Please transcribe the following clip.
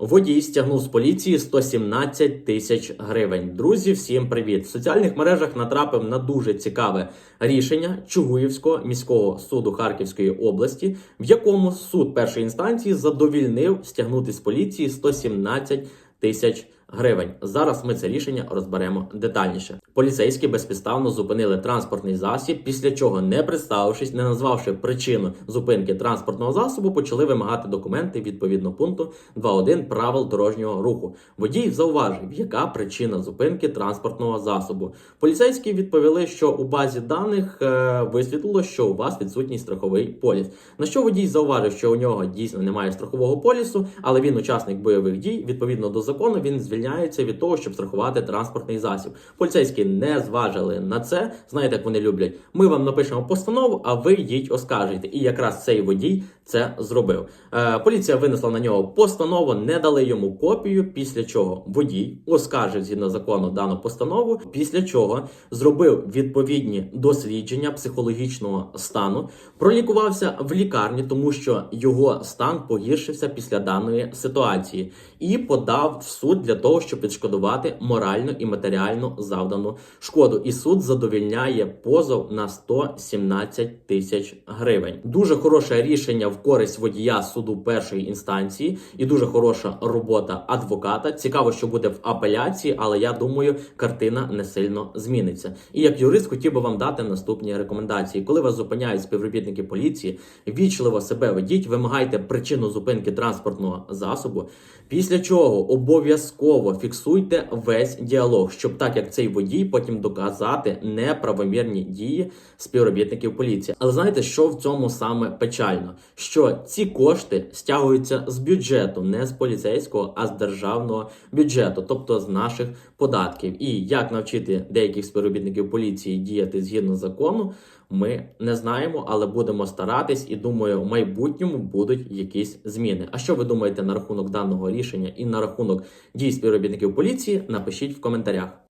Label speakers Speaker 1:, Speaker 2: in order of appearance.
Speaker 1: Водій стягнув з поліції 117 тисяч гривень. Друзі, всім привіт! В соціальних мережах натрапив на дуже цікаве рішення Чугуївського міського суду Харківської області, в якому суд першої інстанції задовільнив стягнути з поліції 117 тисяч гривень. Зараз ми це рішення розберемо детальніше. Поліцейські безпідставно зупинили транспортний засіб, після чого, не представившись, не назвавши причину зупинки транспортного засобу, почали вимагати документи відповідно пункту 2.1 правил дорожнього руху. Водій зауважив, яка причина зупинки транспортного засобу. Поліцейські відповіли, що у базі даних е, висвітлило, що у вас відсутній страховий поліс. На що водій зауважив, що у нього дійсно немає страхового полісу, але він учасник бойових дій. Відповідно до закону, він звільняється від того, щоб страхувати транспортний засіб. Поліцейські не зважили на це. Знаєте, як вони люблять. Ми вам напишемо постанову, а ви їдь оскаржуйте. І якраз цей водій це зробив. Е, поліція винесла на нього постанову, не дали йому копію. Після чого водій оскаржив згідно закону дану постанову. Після чого зробив відповідні дослідження психологічного стану, пролікувався в лікарні, тому що його стан погіршився після даної ситуації, і подав в суд для того, щоб відшкодувати моральну і матеріальну завдану шкоду. І суд задовільняє позов на 117 тисяч гривень. Дуже хороше рішення в користь водія суду першої інстанції, і дуже хороша робота адвоката. Цікаво, що буде в апеляції, але я думаю, картина не сильно зміниться. І як юрист хотів би вам дати наступні рекомендації. Коли вас зупиняють співробітники поліції, вічливо себе ведіть, вимагайте причину зупинки транспортного засобу. Після чого обов'язково фіксуйте весь діалог, щоб так як цей водій потім доказати неправомірні дії співробітників поліції. Але знаєте, що в цьому саме печально? Що ці кошти стягуються з бюджету, не з поліцейського, а з державного бюджету, тобто з наших податків. І як навчити деяких співробітників поліції діяти згідно закону, ми не знаємо, але будемо старатись і думаю, в майбутньому будуть якісь зміни. А що ви думаєте на рахунок даного рішення і на рахунок дій співробітників поліції? Напишіть в коментарях.